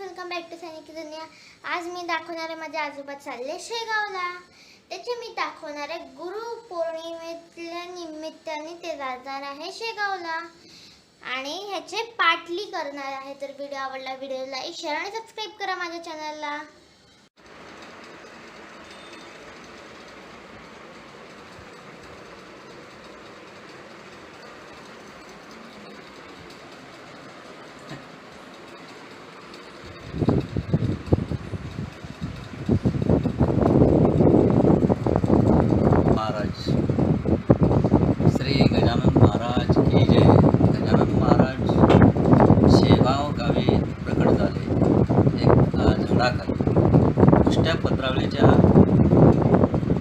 Welcome back to सैनिकी दुनिया आज मी दाखवणार आहे माझ्या आजोबा चालले शेगावला. त्याचे मी दाखवणार आहे गुरु पौर्णिमेतल्या निमित्ताने ते जाणार आहे शेगावला. आणि ह्याचे पाटली करणार आहे. तर व्हिडिओ आवडला व्हिडिओ लाईक शेअर आणि सबस्क्राईब करा माझ्या चॅनलला अ, झाडाखाली पुष्ट्या पत्रावळीच्या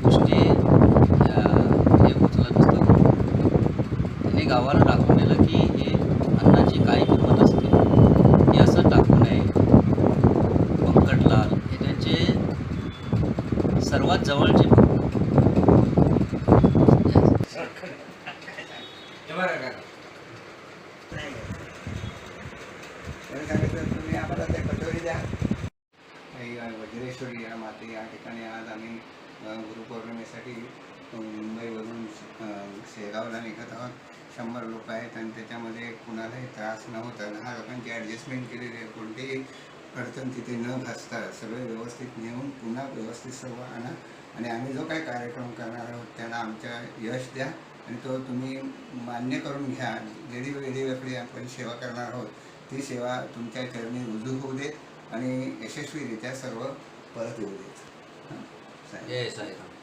पुष्टी अ, हे उचलत असतात. त्यांनी गावाला दाखवून दिलं की हे अन्नाची काय किंमत असते. हे असं टाकू नये. पंकटलाल हे त्यांचे सर्वात जवळचे तुम्ही आम्हाला ते कटोरी द्या. अ, या माते या ठिकाणी आज आम्ही गुरुपौर्णिमेसाठी मुंबईवरून शेगावला निघत आहोत. शंभर लोक आहेत आणि त्याच्यामध्ये कुणालाही त्रास न होता दहा लोकांची ॲडजस्टमेंट केलेली आहे. कोणतीही अडचण तिथे न भासता सगळे व्यवस्थित नेऊन पुन्हा व्यवस्थित सर्व आणा आणि आम्ही जो काही कार्यक्रम करणार आहोत त्याला आमच्या यश द्या आणि तो तुम्ही मान्य करून घ्या. जेडी वेळी वेगळी आपण सेवा करणार आहोत. ती सेवा तुमच्या चरणी रुजू होऊ देत आणि यशस्वीरित्या सर्व परत येऊ देत हं? चालेल. जय साईराम